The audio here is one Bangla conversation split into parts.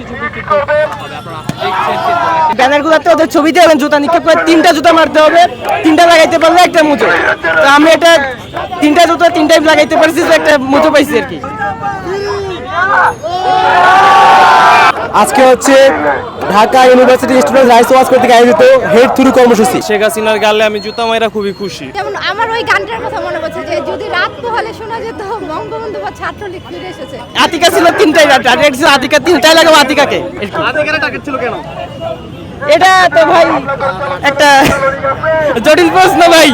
একটা ব্যানারগুলোতে ওদের ছবি দিয়ে জুতা নিক্ষেপ করে তিনটা জুতা মারতে হবে, তিনটা লাগাইতে পারলে একটা মুজো তো আমি এটা তিনটা জুতা তিনটাই লাগাইতে পারছি যে একটা মুজো পাইছি আর কি। আজকে হচ্ছে Dhaka university student rights watch কর্তৃক আয়োজিত হেড থ্রু কর্মসূচি। শেখ হাসিনার গালে আমি জুতা মাইরা খুবই খুশি। যেমন আমার ওই গানটার কথা মনে পড়ছে যে যদি রাত পোহালে শোনা যেত বঙ্গবন্ধু বা ছাত্রলীগ ফিরে এসেছে। আতিকা ছিল তিনটাই রাত টার্গেট ছিল আতিকা তিনটাই লাগাবো আতিকাকে। এটা তো ভাই একটা জটিল প্রশ্ন ভাই।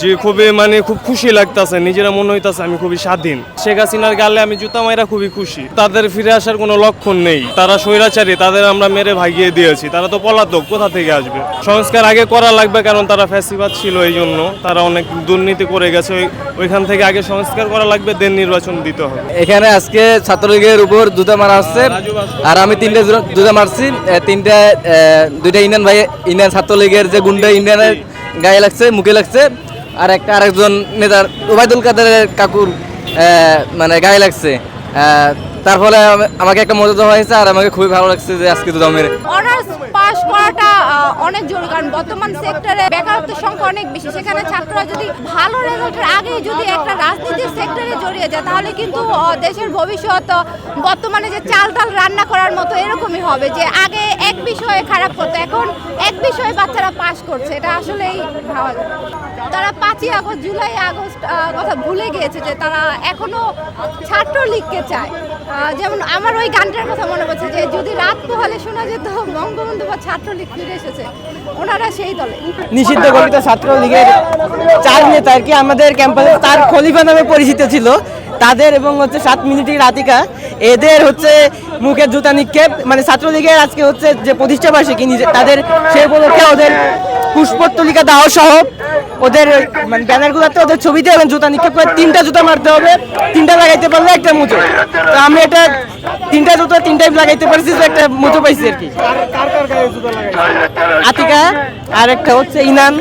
জি খুবই মানে খুব খুশি লাগতাছে নিজেরা মনে হইতাছে আমি খুবই স্বাধীন। শেখ হাসিনার গালে আমি জুতা মাইরা খুবই খুশি। তাদের ফিরে আসার কোনো লক্ষণ নেই। তারা স্বৈরাচারী তাদের আমরা মেরে ভাগিয়ে দিয়েছি। তারা তো পলাতক কোথা থেকে আসবে? সংস্কার আগে করা লাগবে কারণ তারা ফ্যাসিবাদ ছিল এই জন্য। তারা অনেক দুর্নীতি করে গেছে। ওইখান থেকে আগে সংস্কার করা লাগবে দেন নির্বাচন দিতে হবে। এখানে আজকে ছাত্রলীগের উপর জুতা মারা আসছে আর আমি তিনটে জুতা মারছি। তিনটা দুইটা ইন্ডিয়ান ভাই ইন্ডিয়ান ছাত্রলীগের যে গুন্ডা ইন্ডিয়ানের গায়ে লাগছে মুখে লাগছে। আর একটা আরেকজন নেতার ওবায়দুল কাদেরের কাকুর মানে গায়ে লাগছে। তার ফলে আমাকে একটা মজা হয়েছে আর আমাকে খুবই ভালো লাগছে যে আজকে তো দমের অনার্স পাস করাটা অনেক জরুরি, কারণ বর্তমান সেক্টরে বেকারত্বের সংখ্যা অনেক বেশি। সেখানে ছাত্ররা যদি ভালো রেজাল্টের আগেই যদি একটা সেক্টরে জড়িয়ে যায়, তাহলে কিন্তু দেশের ভবিষ্যৎ বর্তমানে যে চাল ডাল রান্না করার মতো এরকমই হবে যে আগে এক বিষয়ে খারাপ করতো, এখন এক বিষয়ে বাচ্চারা পাস করছে, এটা আসলেই ভাবা যায়। তারা পাঁচই আগস্ট, জুলাই আগস্ট কথা ভুলে গিয়েছে যে তারা এখনও ছাত্রলীগকে চায়। যেমন আমার ওই গানটার কথা মনে পড়ছে যে যদি রাত পোহালে শোনা যেত, বঙ্গবন্ধু বা ছাত্রলীগ ফিরে এসেছে, ওনারা সেই দলে। নিষিদ্ধ ঘোষিত ছাত্রলীগের চার নেতা আর কি আমাদের ক্যাম্পাসে তার খলিফা নামে পরিচিত ছিল। তাদের এবং হচ্ছে সাত মিনিটের রাতিকা। এদের হচ্ছে মুখের জুতা নিক্ষেপ। মানে ছাত্রলীগের আজকে হচ্ছে যে প্রতিষ্ঠাবার্ষিকী তাদের সে উপলক্ষে ওদের পুষ্পত্তলিকা দাও সহ ওদের মানে ব্যানারগুলোতে ওদের ছবি দিয়ে জুতা নিক্ষেপ করে তিনটা জুতা মারতে হবে। তিনটা লাগাইতে পারলে একটা মুজো। তো আমি এটা তিনটা জুতা তিনটাই লাগাইতে পারছি তো একটা মুজো পাইছি আর কি। আতিকা আর একটা হচ্ছে ইনান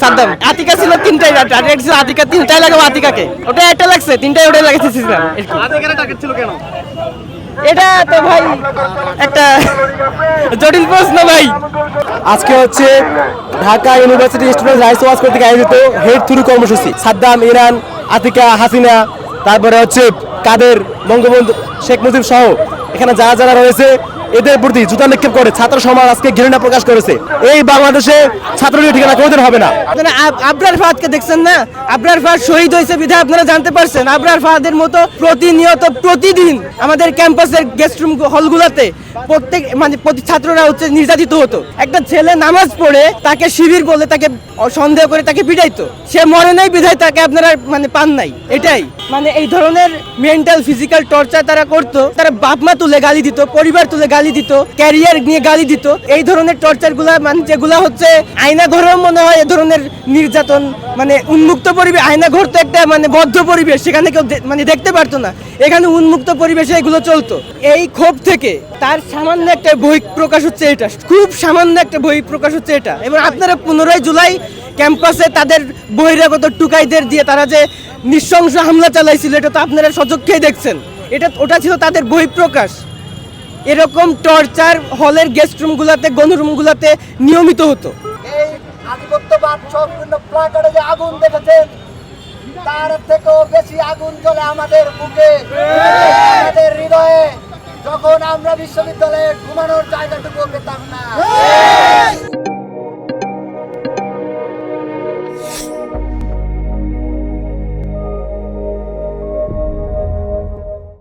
সাদ্দাম। আতিকা ছিল তিনটাই টার্গেট ছিল আতিকা তিনটাই লাগাবো আতিকাকে। ওটা একটা লাগছে তিনটাই ওটাই লাগাইতেছিলাম এটা তো ভাই একটা জটিল প্রশ্ন ভাই। আজকে হচ্ছে Dhaka university student rights watch কর্তৃক আয়োজিত হেড থ্রু কর্মসূচি। সাদ্দাম, ইরান, আতিকা, হাসিনা, তারপরে হচ্ছে কাদের, বঙ্গবন্ধু, শেখ মুজিব সহ। এখানে যারা যারা রয়েছে এদের প্রতি জুতা নিক্ষেপ করে ছাত্র সমাজ আজকে ঘৃণা প্রকাশ করেছে। এই বাংলাদেশে ছাত্রলীগের ঠিকানা কোনোদিন হবে না। আপনারা আব- আবরার ফাহাদকে দেখছেন না? আবরার ফাহাদ শহীদ হয়েছে বিধায় আপনারা জানতে পারছেন? আবরার ফাহাদের মতো প্রতিনিয়ত প্রতিদিন আমাদের ক্যাম্পাসের গেস্ট রুম হলগুলোতে প্রত্যেক মানে প্রতি ছাত্ররা হচ্ছে নির্যাতিত হতো। একটা ছেলে নামাজ পড়ে তাকে শিবির বলে তাকে সন্দেহ করে তাকে পিটাইতো। সে মরে নাই বিধায় তাকে আপনারা মানে পান নাই। এটাই। মানে এই ধরনের মেন্টাল ফিজিক্যাল টর্চার তারা করতো। তারা বাপ মা তুলে গালি দিত, পরিবার তুলে গালি দিত ক্যারিয়ার নিয়ে গালি দিত। এই ধরনের টর্চারগুলা মানে যেগুলা হচ্ছে আয়না ঘরেও মনে হয় এ ধরনের নির্যাতন মানে উন্মুক্ত পরিবেশ আয়না ঘর তো একটা মানে বদ্ধ পরিবেশ, সেখানে কেউ মানে দেখতে পারতো না। এখানে উন্মুক্ত পরিবেশে এগুলো চলতো। এই ক্ষোভ থেকে তার সামান্য একটা বই প্রকাশ হচ্ছে এটা। খুব সামান্য একটা বই প্রকাশ হচ্ছে এটা। এবং আপনারা পনেরোই জুলাই ক্যাম্পাসে তাদের বহিরাগত টুকাইদের দিয়ে তারা যে নৃশংস হামলা চালাইছিল, এটা তো আপনারা সচক্ষেই দেখছেন। এটা ওটা ছিল তাদের বহিঃপ্রকাশ এরকম টর্চার হলের গেস্ট রুমগুলোতে গণরুমগুলোতে নিয়মিত হতো। এই আধিপত্যবাদ সম্পূর্ণ প্লাকারে যে আগুন দেখেছেন, তার থেকেও বেশি আগুন জ্বলে আমাদের বুকে। আমাদের হৃদয়ে যখন আমরা বিশ্ববিদ্যালয়ে ঘুমানোর জায়গাটুকু পেতাম না